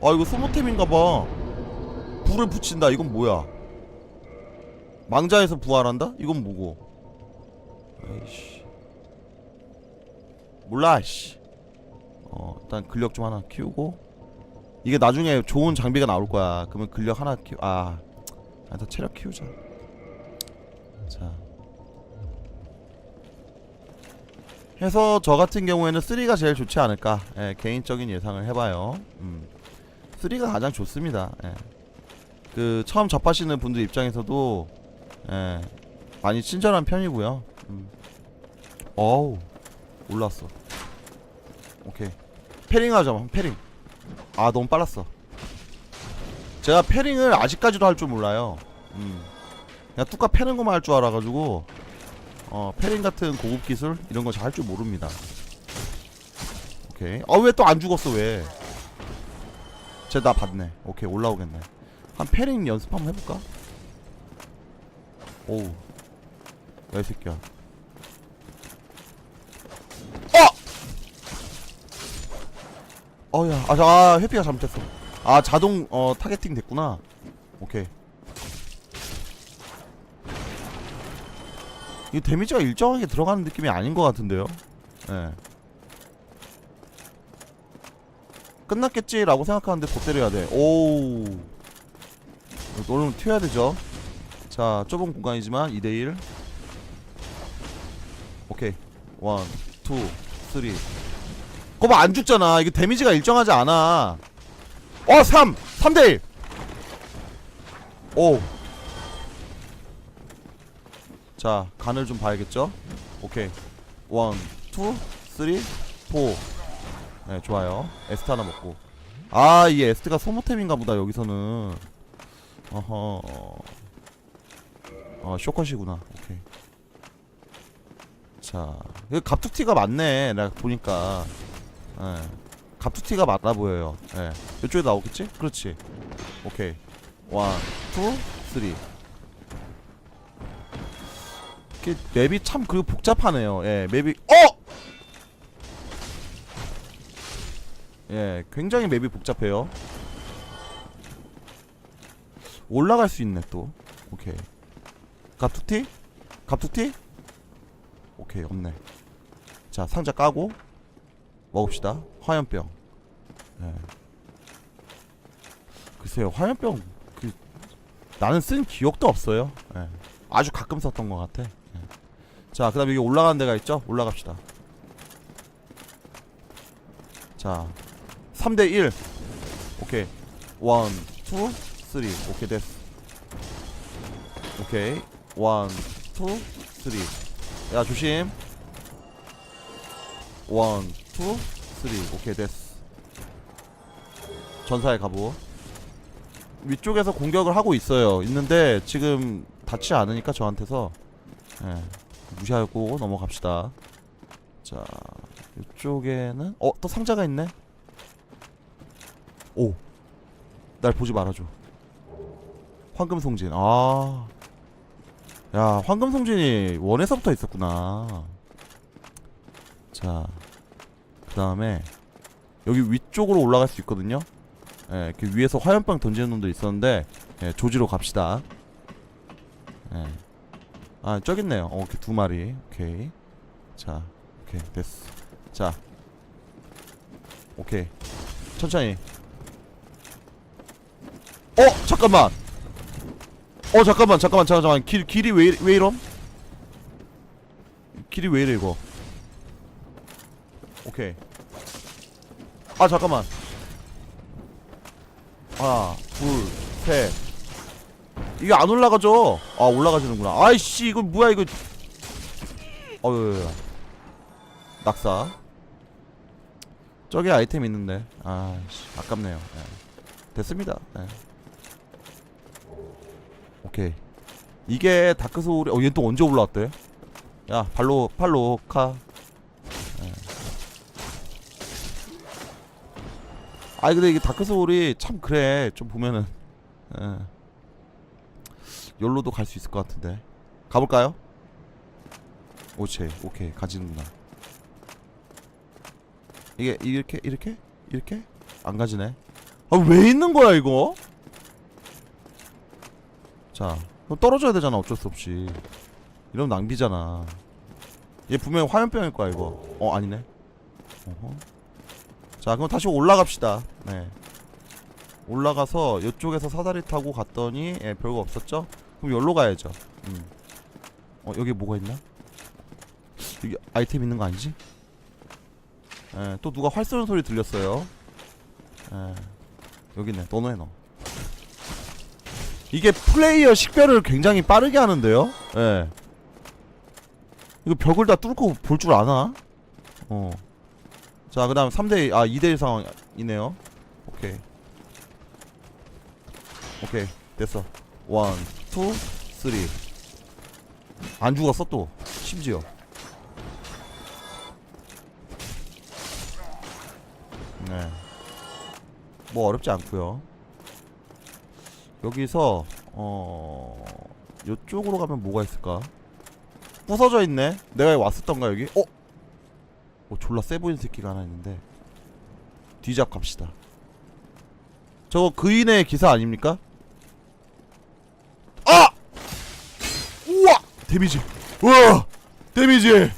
아 이거 소모템인가봐. 불을 붙인다. 이건 뭐야? 망자에서 부활한다? 이건 뭐고? 에이씨. 몰라 씨. 어 일단 근력 좀 하나 키우고. 이게 나중에 좋은 장비가 나올 거야. 그러면 근력 하나 키우 아. 일단 체력 키우자. 자. 해서 저 같은 경우에는 3가 제일 좋지 않을까? 예, 개인적인 예상을 해봐요. 음. 3가 가장 좋습니다. 예. 그 처음 접하시는 분들 입장에서도 예, 많이 친절한 편이고요. 음. 어우 올랐어. 오케이. 패링 하자 패링. 아 너무 빨랐어. 제가 패링을 아직까지도 할 줄 몰라요. 음. 그냥 뚜까 패는 것만 할 줄 알아가지고 어 패링 같은 고급 기술 이런 거 잘 할 줄 모릅니다. 오케이. 아왜 또 안 죽었어 왜 쟤나 봤네. 오케이 올라오겠네. 한 패링 연습 한번 해볼까? 오우. 야이 새끼야. 어! 어야 아, 자, 아 회피가 잘못했어. 아 자동 어 타겟팅 됐구나. 오케이. 이 데미지가 일정하게 들어가는 느낌이 아닌 것 같은데요? 예 끝났겠지라고 생각하는데 더 때려야 돼. 오우. 얼른 튀어야 되죠. 자 좁은 공간이지만 2대1 오케이. 1 2 3 거봐 안 죽잖아. 이게 데미지가 일정하지 않아. 어 3! 3대1 오 자, 간을 좀 봐야겠죠? 오케이. 원, 투, 쓰리, 포. 네, 좋아요. 에스트 하나 먹고. 아, 이 에스트가 소모템인가 보다, 여기서는. 어허. 어, 쇼컷이구나. 오케이. 자, 이거 갑툭튀가 많네. 내가 보니까. 예. 갑툭튀가 많아 보여요. 예. 이쪽에 나오겠지? 그렇지. 오케이. 원, 투, 쓰리. 맵이 참 그리고 복잡하네요. 예, 맵이 어! 예, 굉장히 맵이 복잡해요. 올라갈 수 있네 또. 오케이. 갑툭튀? 갑툭튀? 오케이 없네. 자 상자 까고 먹읍시다. 화염병. 예. 글쎄요 화염병 그 나는 쓴 기억도 없어요. 예. 아주 가끔 썼던 것 같아. 예. 자, 그 다음에 여기 올라가는 데가 있죠? 올라갑시다. 자, 3대 1. 오케이. 1, 2, 3. 오케이, 됐어. 오케이. 1, 2, 3. 야, 조심. 1, 2, 3. 오케이, 됐어. 전사의 가부. 위쪽에서 공격을 하고 있어요. 있는데 지금 닿지 않으니까 저한테서 예, 무시하고 넘어갑시다. 자, 이쪽에는 어 또 상자가 있네. 오, 날 보지 말아줘. 황금 송진. 아, 야 황금 송진이 원에서부터 있었구나. 자, 그 다음에 여기 위쪽으로 올라갈 수 있거든요. 예, 이렇게 위에서 화염병 던지는 놈도 있었는데 예, 조지로 갑시다. 예. 아 저기 있네요. 어, 이렇게 두 마리. 오케이. 자, 오케이 됐어. 자, 오케이. 천천히. 어 잠깐만. 어 잠깐만 잠깐만 잠깐만 길 길이 왜, 왜 이럼? 길이 왜 이래 이거? 오케이. 아 잠깐만. 하나, 둘, 셋. 이게 안 올라가죠? 아 올라가지는구나. 아이씨 이거 뭐야 이거? 어유 낙사. 저기 아이템 있는데. 아씨 아깝네요. 예. 됐습니다. 예. 오케이. 이게 다크 소울이 어 얘 또 언제 올라왔대? 야 발로 팔로 카. 예. 아이 근데 이게 다크 소울이 참 그래 좀 보면은. 예. 열로도 갈 수 있을 것 같은데 가볼까요? 오케이 오케이 가지는구나 이게 이렇게 이렇게 이렇게 안 가지네 아 왜 있는 거야 이거? 자 떨어져야 되잖아 어쩔 수 없이 이러면 낭비잖아 얘 분명히 화염병일 거야 이거 어 아니네 어허. 자 그럼 다시 올라갑시다 네 올라가서 이쪽에서 사다리 타고 갔더니 예, 별거 없었죠? 그럼 여기로 가야죠 음. 어 여기 뭐가 있나? 여기 아이템 있는 거 아니지? 예, 또 누가 활 쏘는 소리 들렸어요 예, 여기 있네 너너 해너 이게 플레이어 식별을 굉장히 빠르게 하는데요 예. 이거 벽을 다 뚫고 볼 줄 아나? 어. 자, 그 다음 3대, 아, 2대1 상황이네요. 오케이. 오케이. 됐어. 1, 2, 3. 안 죽었어, 또. 심지어. 네. 뭐 어렵지 않고요 여기서, 어, 요쪽으로 가면 뭐가 있을까? 부서져 있네. 내가 왔었던가 여기? 어? 어 졸라 세 보이는 새끼가 하나 있는데. 뒤잡 갑시다. 저거 그인의 기사 아닙니까? 아! 우와! 데미지. 우와! 데미지.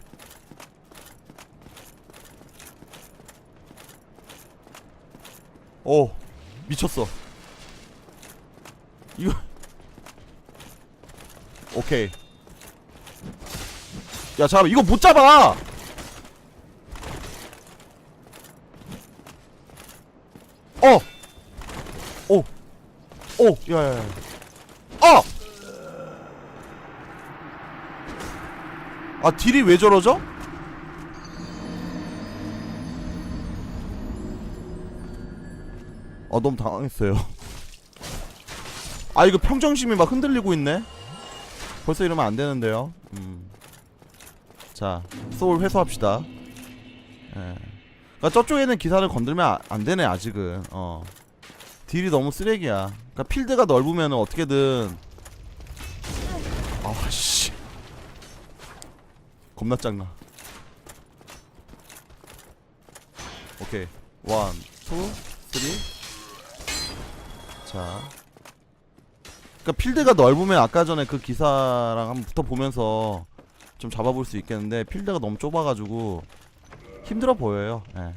어 미쳤어. 이거 오케이. 야 잠깐 이거 못 잡아 어! 오! 오! 야야야 아! 아 딜이 왜 저러죠? 아 너무 당황했어요 아 이거 평정심이 막 흔들리고 있네 벌써 이러면 안 되는데요 음. 자, 소울 회수합시다. 예. 그러니까 저쪽에는 기사를 건들면 아, 안 되네 아직은. 어. 딜이 너무 쓰레기야. 그러니까 필드가 넓으면 어떻게든. 아 씨. 겁나 짱나. 오케이. 원, 투, 쓰리. 자. 그러니까 필드가 넓으면 아까 전에 그 기사랑 한번 붙어 보면서 좀 잡아볼 수 있겠는데 필드가 너무 좁아가지고 힘들어 보여요. 예.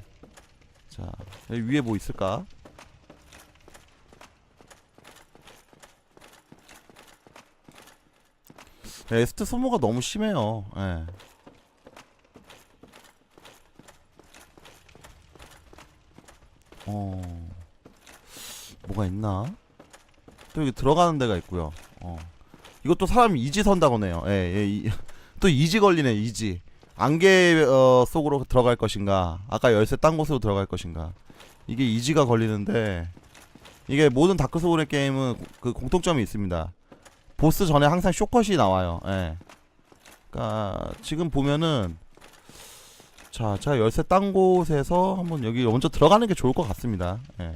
자 여기 위에 뭐 있을까? 예, 에스트 소모가 너무 심해요. 예. 어 뭐가 있나? 또 여기 들어가는 데가 있고요. 어 이것도 사람이 이지 선다고네요. 예, 예, 이, 또 이지 걸리네 이지 안개 어, 속으로 들어갈 것인가 아까 열쇠 딴 곳으로 들어갈 것인가 이게 이지가 걸리는데 이게 모든 다크 소울의 게임은 그 공통점이 있습니다 보스 전에 항상 쇼컷이 나와요 예. 그니까 지금 보면은 자 제가 열쇠 딴 곳에서 한번 여기 먼저 들어가는 게 좋을 것 같습니다 예.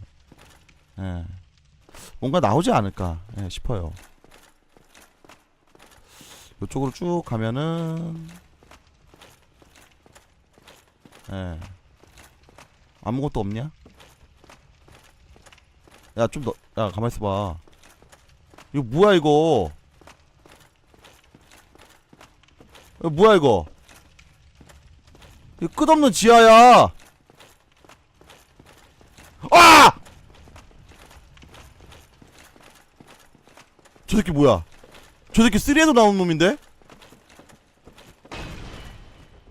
예. 뭔가 나오지 않을까 예, 싶어요. 이쪽으로 쭉 가면은 예. 아무것도 없냐? 야 좀 더 야 가만 있어봐. 이거 뭐야 이거? 이거 뭐야 이거? 이거 끝없는 지하야! 아! 저 새끼 뭐야? 저 새끼 3에도 나온 놈인데?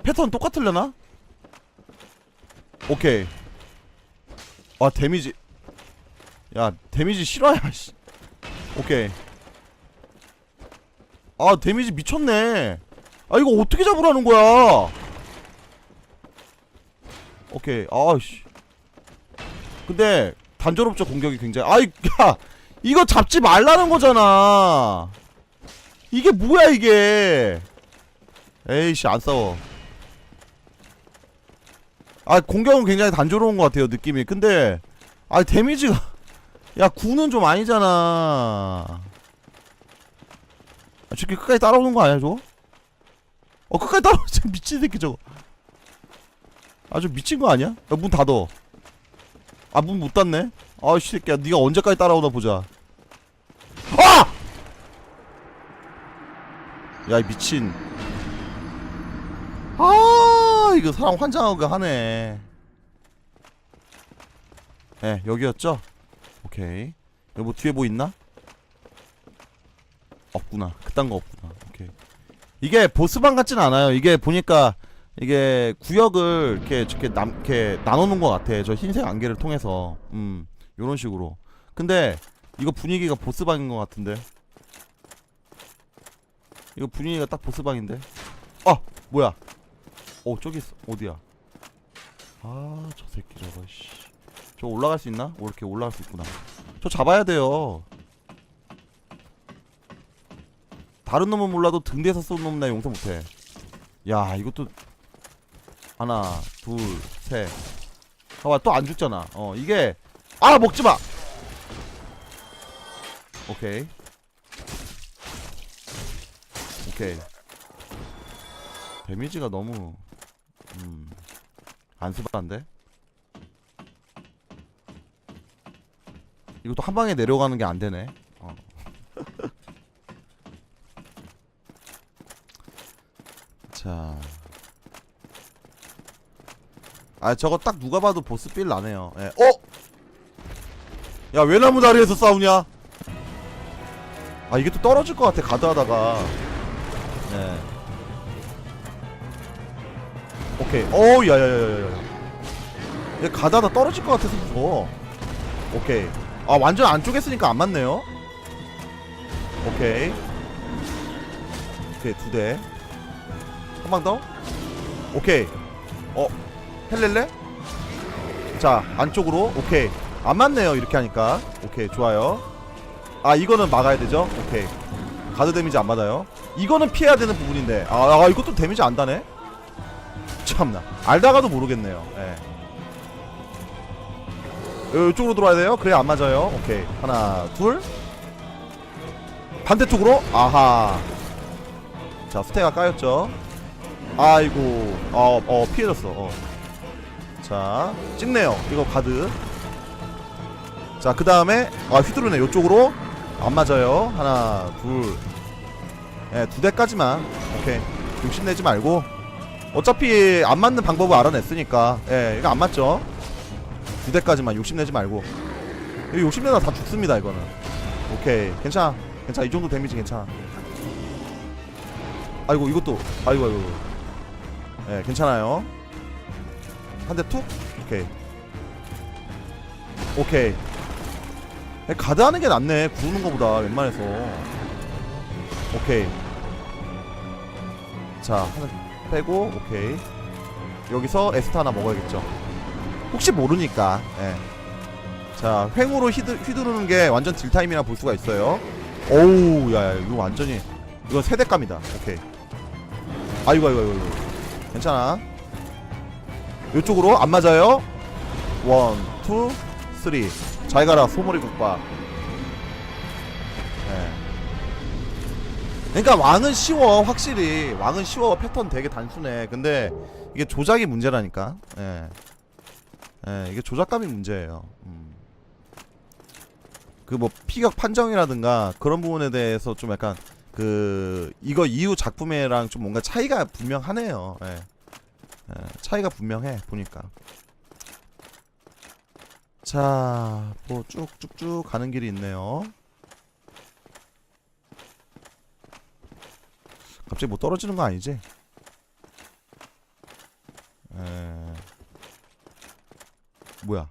패턴 똑같을려나? 오케이. 아 데미지. 야 데미지 실화야 씨. 오케이. 아 데미지 미쳤네. 아 이거 어떻게 잡으라는 거야? 오케이. 아씨. 근데 단조롭죠 공격이 굉장히. 아이 야 이거 잡지 말라는 거잖아. 이게 뭐야 이게? 에이씨 안 싸워. 아 공격은 굉장히 단조로운 것 같아요 느낌이. 근데 아 데미지가 야 구는 좀 아니잖아. 아, 저렇게 끝까지 따라오는 거 아니야 저거? 어 끝까지 따라오지 미친 새끼 저거. 아주 미친 거 아니야? 야 문 닫어 아 문 못 닫네 아이 새끼야. 네가 언제까지 따라오나 보자. 아! 야이 미친. 아 이거 사람 환장하고 하네. 예 여기였죠? 오케이. 여기 뭐 뒤에 뭐 있나? 없구나. 그딴 거 없구나. 오케이. 이게 보스방 같진 않아요. 이게 보니까 이게 구역을 이렇게 이렇게 남 이렇게 나눠놓은 것 같아. 저 흰색 안개를 통해서. 음 요런 식으로. 근데 이거 분위기가 보스방인 것 같은데. 이거 분위기가 딱 보스방인데. 아 뭐야? 어 저기 있어. 어디야? 아 저 새끼 저거 씨저 올라갈 수 있나? 오, 이렇게 올라갈 수 있구나. 저 잡아야 돼요. 다른 놈은 몰라도 등 뒤에서 쏘는 놈나 용서 못해. 야 이것도 하나 둘셋. 봐봐 또 안 죽잖아. 어 이게 아 먹지마 오케이 오케이 데미지가 너무 음 안쓰한데 이것도 한 방에 내려가는 게 안 되네 어. 자. 아 저거 딱 누가 봐도 보스 빌 나네요. 예. 어? 야 외나무 다리에서 싸우냐? 아 이게 또 떨어질 것 같아 가드하다가. 네. 오케이. 어 야야야야야. 얘 가드하다 떨어질 것 같아서 무서워. 오케이. 아 완전 안쪽에 쓰니까 안 맞네요. 오케이. 오케이 두 대. 한 방 더. 오케이. 어 헬렐레? 자 안쪽으로 오케이 안 맞네요 이렇게 하니까. 오케이 좋아요. 아 이거는 막아야 되죠? 오케이. 가드 데미지 안 받아요. 이거는 피해야 되는 부분인데. 아, 아 이것도 데미지 안 다네? 참나. 알다가도 모르겠네요. 예. 요- 이쪽으로 들어와야 돼요? 그래 안 맞아요. 오케이. 하나 둘. 반대쪽으로? 아하. 자 스테가 까였죠? 아이고. 어, 어 피해졌어. 어. 자 찍네요. 이거 가드 자 그 다음에 아 휘두르네. 요쪽으로. 안 맞아요. 하나 둘예두 대까지만. 오케이. 욕심내지 말고. 어차피 안 맞는 방법을 알아냈으니까. 예 이거 안 맞죠? 두 대까지만 욕심내지 말고. 이거 욕심내다 다 죽습니다 이거는. 오케이. 괜찮아. 괜찮아. 이 정도 데미지 괜찮아. 아이고 이것도. 아이고 아이고 예 괜찮아요. 한 대 툭? 오케이. 오케이. 에, 가드 하는 게 낫네. 구르는 거보다 웬만해서. 오케이. 자 하나 빼고 오케이. 여기서 에스타 하나 먹어야겠죠. 혹시 모르니까 예. 자 횡으로 휘두, 휘두르는 게 완전 딜타임이라 볼 수가 있어요. 오우 야야 이거 완전히 이건 세대감이다. 오케이. 아이고 아이고 아이고. 괜찮아. 이쪽으로 안 맞아요. 원, 투, 쓰리. 잘 가라 소머리 국밥. 네. 그러니까 왕은 쉬워 확실히 왕은 쉬워 패턴 되게 단순해. 근데 이게 조작이 문제라니까. 예. 예, 이게 조작감이 문제예요. 음. 그뭐 피격 판정이라든가 그런 부분에 대해서 좀 약간 그 이거 이후 작품이랑 좀 뭔가 차이가 분명하네요. 예. 예, 차이가 분명해 보니까 자, 뭐 쭉쭉쭉 가는 길이 있네요. 갑자기 뭐 떨어지는 거 아니지? 에... 뭐야?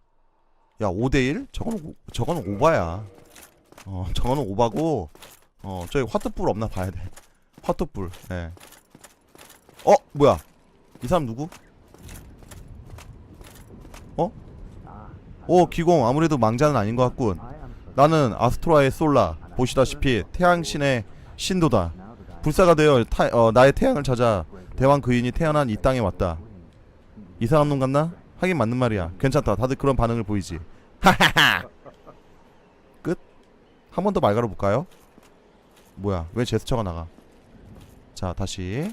야, 5대1? 저거는 오- 저거는 오바야. 어, 저거는 오바고 어, 저기 화투불 없나 봐야 돼. 화투불. 예. 어, 뭐야? 이 사람 누구? 어? 오 기공. 아무래도 망자는 아닌 것 같군. 나는 아스트로아의 솔라. 보시다시피 태양신의 신도다. 불사가 되어 타, 어, 나의 태양을 찾아 대왕 그인이 태어난 이 땅에 왔다. 이상한 놈 같나? 하긴 맞는 말이야. 괜찮다. 다들 그런 반응을 보이지. 하하하! 끝? 한 번 더 말 걸어볼까요? 뭐야 왜 제스처가 나가? 자 다시.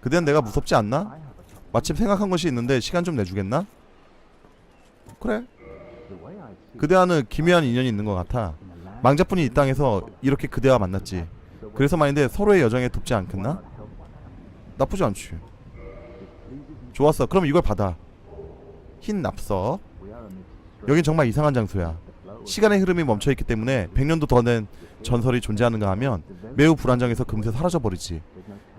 그대는 내가 무섭지 않나? 마침 생각한 것이 있는데 시간 좀 내주겠나? 그래 그대와는 기묘한 인연이 있는 것 같아. 망자뿐이 이 땅에서 이렇게 그대와 만났지. 그래서 말인데 서로의 여정에 돕지 않겠나? 나쁘지 않지. 좋았어. 그럼 이걸 받아. 흰 납석. 여긴 정말 이상한 장소야. 시간의 흐름이 멈춰있기 때문에 100년도 더 된 전설이 존재하는가 하면 매우 불안정해서 금세 사라져버리지.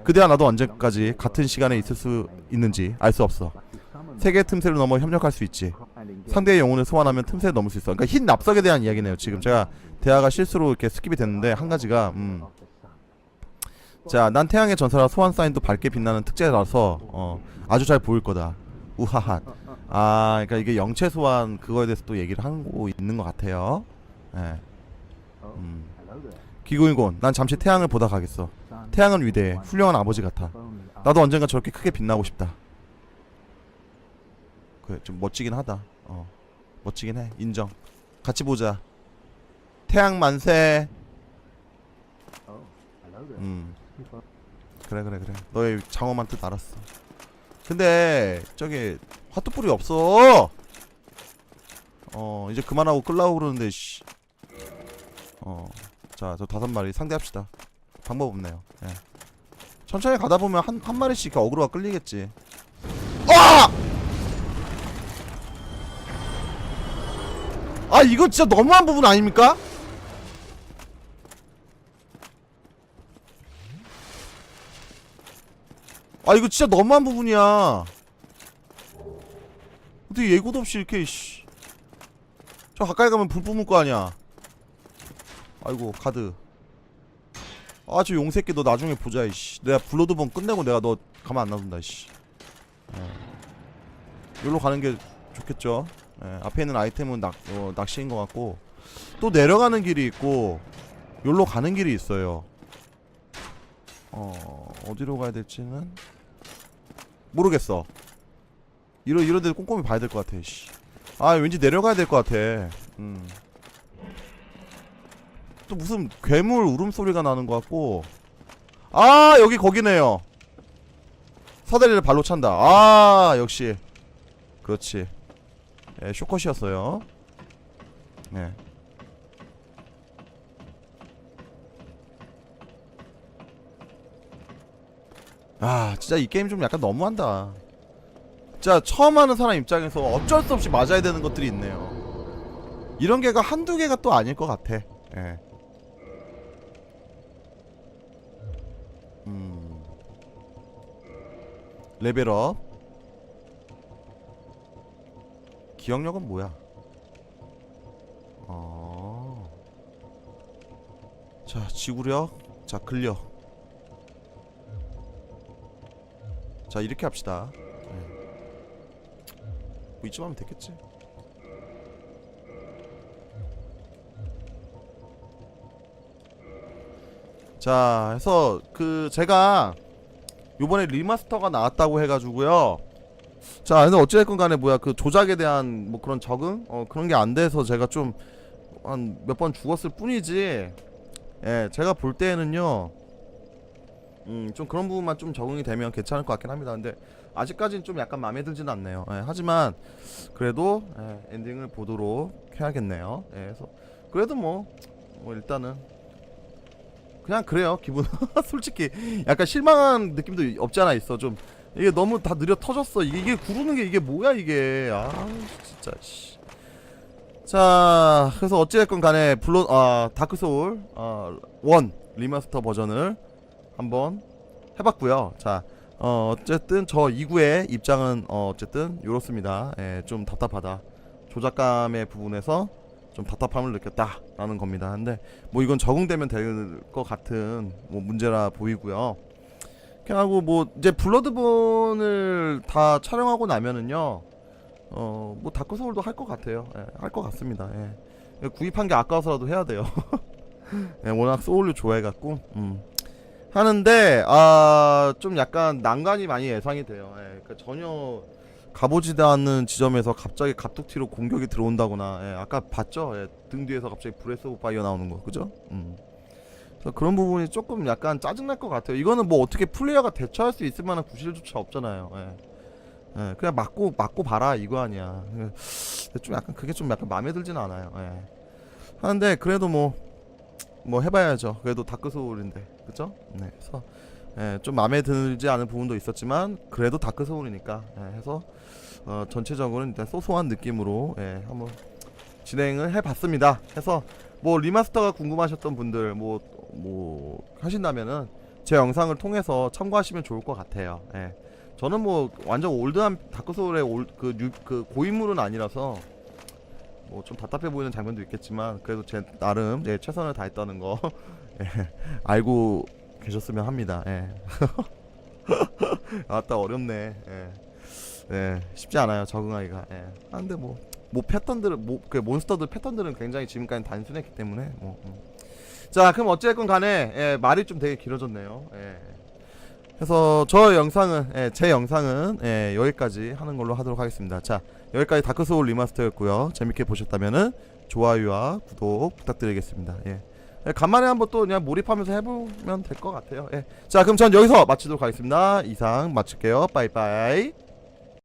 그대와 나도 언제까지 같은 시간에 있을 수 있는지 알 수 없어. 세계의 틈새를 넘어 협력할 수 있지. 상대의 영혼을 소환하면 틈새를 넘을 수 있어. 그러니까 흰 납석에 대한 이야기네요. 지금 제가 대화가 실수로 이렇게 스킵이 됐는데 한 가지가 음. 자, 난 태양의 전사라 소환 사인도 밝게 빛나는 특제라서 어, 아주 잘 보일 거다. 우하하. 아, 그러니까 이게 영체 소환 그거에 대해서 또 얘기를 하고 있는 것 같아요. 예. 음. 기구인곤, 난 잠시 태양을 보다 가겠어. 태양은 위대해, 훌륭한 아버지 같아. 나도 언젠가 저렇게 크게 빛나고 싶다. 그래, 좀 멋지긴 하다. 어, 멋지긴 해. 인정. 같이 보자. 태양 만세. 음. 그래 그래 그래. 너의 장엄한 뜻 알았어. 근데 저기 화투불이 없어. 어 이제 그만하고 끌라고 그러는데 씨. 어. 자, 저 다섯 마리 상대합시다. 방법 없네요. 예. 천천히 가다 보면 한, 한 마리씩 어그로가 끌리겠지. 아! 아, 이거 진짜 너무한 부분 아닙니까? 아, 이거 진짜 너무한 부분이야. 어떻게 예고도 없이 이렇게, 씨. 저 가까이 가면 불 뿜을 거 아니야. 아이고 카드 아 저 용새끼 너 나중에 보자 이씨 내가 블러드본 끝내고 내가 너 가만 안 놔둔다 이씨 예. 여기로 가는 게 좋겠죠 예. 앞에 있는 아이템은 낚, 어, 낚시인 것 같고 또 내려가는 길이 있고 여기로 가는 길이 있어요. 어 어디로 가야 될지는 모르겠어. 이러 이런 데 꼼꼼히 봐야 될 것 같아 씨. 아 왠지 내려가야 될 것 같아. 음. 또 무슨 괴물 울음소리가 나는 것 같고. 아 여기 거기네요. 사다리를 발로 찬다. 아 역시. 그렇지 예, 쇼컷이었어요 네. 아 진짜 이 게임 좀 약간 너무한다 진짜 처음 하는 사람 입장에서 어쩔 수 없이 맞아야 되는 것들이 있네요 이런 개가 한두 개가 또 아닐 것 같아 예. 음. 레벨업. 기억력은 뭐야? 어. 자, 지구력. 자, 근력. 자, 이렇게 합시다. 네. 뭐 이쯤 하면 됐겠지? 자, 해서 그 제가 요번에 리마스터가 나왔다고 해가지고요. 자, 근데 어찌됐건 간에 뭐야 그 조작에 대한 뭐 그런 적응 어 그런 게 안 돼서 제가 좀 한 몇 번 죽었을 뿐이지. 예, 제가 볼 때에는요. 음, 좀 그런 부분만 좀 적응이 되면 괜찮을 것 같긴 합니다. 근데 아직까지는 좀 약간 마음에 들지는 않네요. 예, 하지만 그래도 예, 엔딩을 보도록 해야겠네요. 예, 그래서 그래도 뭐, 뭐 일단은 그냥 그래요 기분 솔직히 약간 실망한 느낌도 없지 않아 있어 좀 이게 너무 다 느려 터졌어 이게, 구르는 게 이게 뭐야 이게 아 진짜 씨. 자 그래서 어찌됐건 간에 블론 아 다크 소울 아원 리마스터 버전을 한번 해봤고요 자 어, 어쨌든 저 2구의 입장은 어, 어쨌든 요렇습니다 예, 좀 답답하다 조작감의 부분에서 좀 답답함을 느꼈다라는 겁니다. 근데 뭐 이건 적응되면 될 것 같은 뭐 문제라 보이고요. 그냥 하고 뭐 이제 블러드본을 다 촬영하고 나면은요. 어 뭐 다크 소울도 할 것 같아요. 예, 할것 같습니다. 예. 구입한 게 아까워서라도 해야 돼요. 예, 워낙 소울을 좋아해갖고 음. 하는데 아 좀 약간 난관이 많이 예상이 돼요. 예, 그러니까 전혀 가보지도 않는 지점에서 갑자기 갑툭튀로 공격이 들어온다거나 예, 아까 봤죠 예, 등 뒤에서 갑자기 브레스 오브 파이어 나오는 거 그죠? 음. 그런 부분이 조금 약간 짜증날 것 같아요 이거는 뭐 어떻게 플레이어가 대처할 수 있을 만한 구실조차 없잖아요 예. 예, 그냥 맞고 맞고 봐라 이거 아니야. 예, 좀 약간 그게 좀 약간 마음에 들지는 않아요. 예. 하는데 그래도 뭐뭐 해봐야죠. 그래도 다크 소울인데, 그죠? 네, 그래서 예, 좀 마음에 들지 않은 부분도 있었지만 그래도 다크 소울이니까 예, 해서 어, 전체적으로는 일단 소소한 느낌으로 예, 한번 진행을 해봤습니다. 해서 뭐 리마스터가 궁금하셨던 분들 뭐 뭐 하신다면은 제 영상을 통해서 참고하시면 좋을 것 같아요. 예. 저는 뭐 완전 올드한 다크 소울의 올, 그, 뉴, 그 고인물은 아니라서 뭐 좀 답답해 보이는 장면도 있겠지만 그래도 제 나름 예, 최선을 다했다는 거 예, 알고 계셨으면 합니다. 예. 아따 어렵네. 예. 예, 쉽지 않아요 적응하기가. 예. 아, 근데 뭐, 뭐 패턴들은 뭐, 그 몬스터들 패턴들은 굉장히 지금까지 단순했기 때문에 뭐. 음. 자, 그럼 어쨌건 간에 예, 말이 좀 되게 길어졌네요. 예. 그래서 저 영상은 예, 제 영상은 예, 여기까지 하는 걸로 하도록 하겠습니다. 자, 여기까지 다크 소울 리마스터였고요. 재밌게 보셨다면은 좋아요와 구독 부탁드리겠습니다. 예. 예, 간만에 한번 또 그냥 몰입하면서 해보면 될 것 같아요. 예. 자, 그럼 전 여기서 마치도록 하겠습니다. 이상 마칠게요. 빠이빠이.